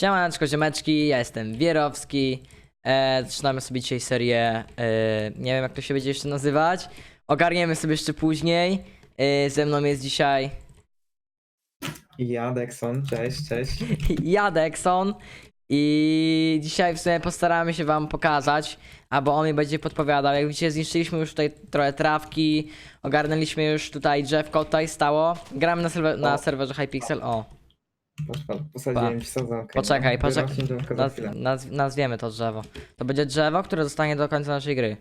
Siemaneczko, ziomeczki, ja jestem Wierowski. E, zaczynamy sobie dzisiaj serię, e, nie wiem jak to się będzie jeszcze nazywać. Ogarniemy sobie jeszcze później. E, ze mną jest dzisiaj Ja, Dexon, cześć, cześć. Jadekson. I dzisiaj w sumie postaramy się wam pokazać, albo on mi będzie podpowiadał. Jak widzicie, zniszczyliśmy już tutaj trochę trawki, ogarnęliśmy już tutaj drzewko, tutaj stało. Gramy na, serwer, na serwerze Hypixel. O, Patrz, patrz, posadziłem ci sadzonkę. Poczekaj, poczekaj. Naz, naz, nazwiemy to drzewo. To będzie drzewo, które zostanie do końca naszej gry.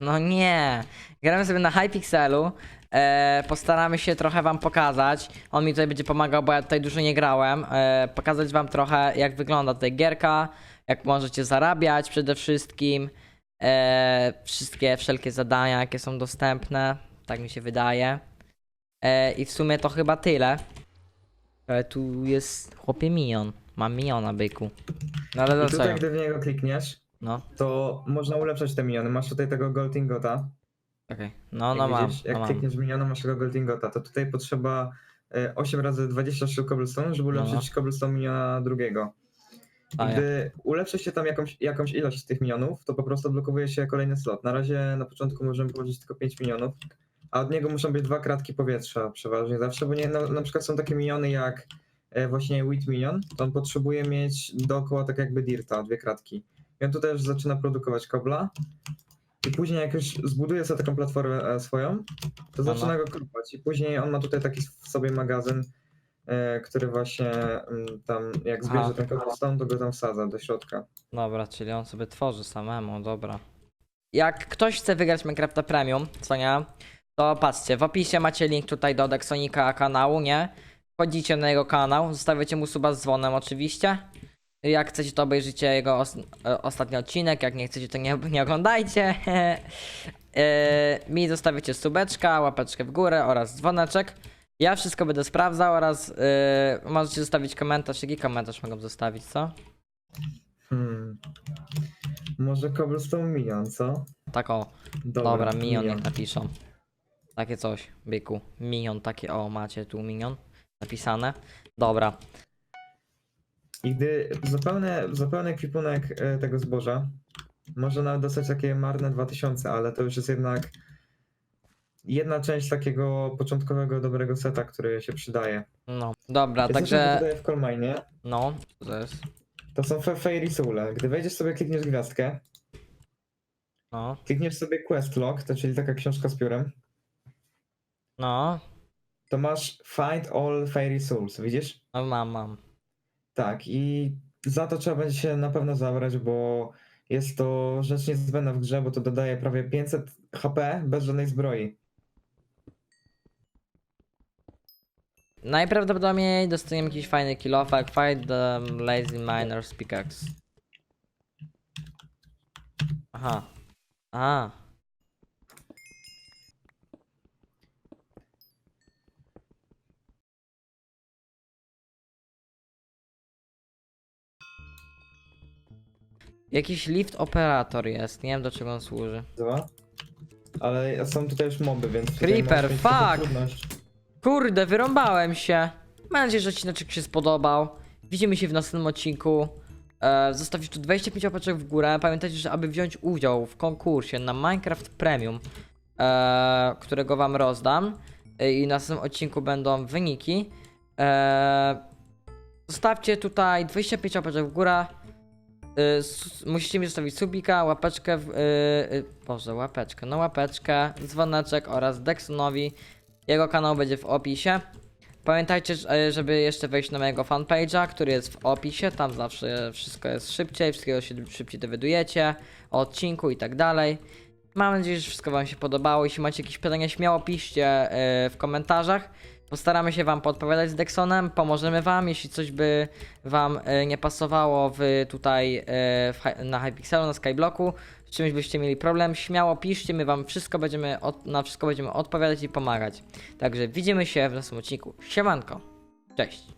No nie. Gramy sobie na Hypixelu. E, postaramy się trochę wam pokazać. On mi tutaj będzie pomagał, bo ja tutaj dużo nie grałem. E, pokazać wam trochę, jak wygląda tutaj gierka, jak możecie zarabiać przede wszystkim. E, wszystkie, wszelkie zadania, jakie są dostępne. Tak mi się wydaje. E, I w sumie to chyba tyle. Ale tu jest chłopie minion. Mam miniona, byku. No ale I tutaj, dlaczego? gdy w niego klikniesz, No, to można ulepszać te miniony. Masz tutaj tego Goldingota. okej. No, Jak no mam, widzisz, Jak no mam. klikniesz w miniona, masz tego Goldingota, to tutaj potrzeba e, 8 razy 20 sztuk cobblestone, żeby No. ulepszyć cobblestone miniona drugiego. A, gdy ulepszy się tam jakąś, jakąś ilość z tych minionów, to po prostu odblokowuje się kolejny slot. Na razie na początku możemy położyć tylko 5 minionów, a od niego muszą być dwa kratki powietrza przeważnie zawsze, bo nie, na, na przykład są takie miniony jak e, właśnie Wheat Minion, to on potrzebuje mieć dookoła tak jakby dirta, dwie kratki. I on tutaj już zaczyna produkować kobla i później jak już zbuduje sobie taką platformę e, swoją, to zaczyna go kopać i później on ma tutaj taki w sobie magazyn, który właśnie mm, tam jak zbierze Aha. ten cobblestone, to go tam wsadza do środka. Dobra, czyli on sobie tworzy samemu, dobra. Jak ktoś chce wygrać Minecrafta Premium, co nie? To patrzcie, w opisie macie link tutaj do Dexonika kanału, nie? Wchodzicie na jego kanał, zostawiacie mu suba z dzwonem oczywiście. Jak chcecie to obejrzycie jego os e, ostatni odcinek, jak nie chcecie to nie, nie oglądajcie. e, mi zostawiacie subeczka, łapeczkę w górę oraz dzwoneczek. Ja wszystko będę sprawdzał oraz e, możecie zostawić komentarz, jaki komentarz mogą zostawić, co? Hmm. Może cobblestone minion, co? Tak o, Dobra, minion niech napiszą. Takie coś, byku. Minion, takie o, macie tu minion napisane. Dobra, I gdy za pełny, za pełny ekwipunek e, tego zboża, może nawet dostać takie marne 2000, ale to już jest jednak jedna część takiego początkowego dobrego seta, który się przydaje. no, dobra, Jesteśmy także, tutaj w Colmine, no, to jest, to są Fe- Fairy Soule. Gdy wejdziesz sobie, klikniesz gwiazdkę, no, klikniesz sobie Quest Log, to czyli taka książka z piórem, no, to masz Find All Fairy Souls, widzisz? no mam, mam. Tak, i za to trzeba będzie się na pewno zabrać, bo jest to rzecz niezbędna w grze, bo to dodaje prawie 500 HP bez żadnej zbroi. Najprawdopodobniej dostaniemy jakiś fajny jak fight the lazy miner's pickaxe. Aha, aha. Jakiś lift operator jest, nie wiem do czego on służy. Zła? Ale są tutaj już moby, więc. tutaj Creeper, możesz mieć taką fuck! trudność. Kurde, wyrąbałem się. Mam nadzieję, że odcinek się spodobał. Widzimy się w następnym odcinku. E, zostawcie tu 25 łapeczek w górę. Pamiętajcie, że aby wziąć udział w konkursie na Minecraft Premium, e, którego wam rozdam e, i na następnym odcinku będą wyniki, e, zostawcie tutaj 25 łapeczek w górę. E, musicie mi zostawić subika, łapeczkę, w, e, e, Boże, łapeczkę, no łapeczkę, dzwoneczek oraz Dexonowi. Jego kanał będzie w opisie. Pamiętajcie, e, żeby jeszcze wejść na mojego fanpage'a, który jest w opisie. Tam zawsze wszystko jest szybciej, wszystkiego się szybciej dowiadujecie o odcinku i tak dalej. Mam nadzieję, że wszystko Wam się podobało. Jeśli macie jakieś pytania, śmiało piszcie e, w komentarzach. Postaramy się Wam podpowiadać z Dexonem, pomożemy Wam, jeśli coś by Wam e, nie pasowało w tutaj na Hypixelu, na Skyblocku, czymś byście mieli problem, śmiało piszcie, my Wam wszystko będziemy, od, na wszystko będziemy odpowiadać i pomagać. Także widzimy się w następnym odcinku. Siemanko, cześć.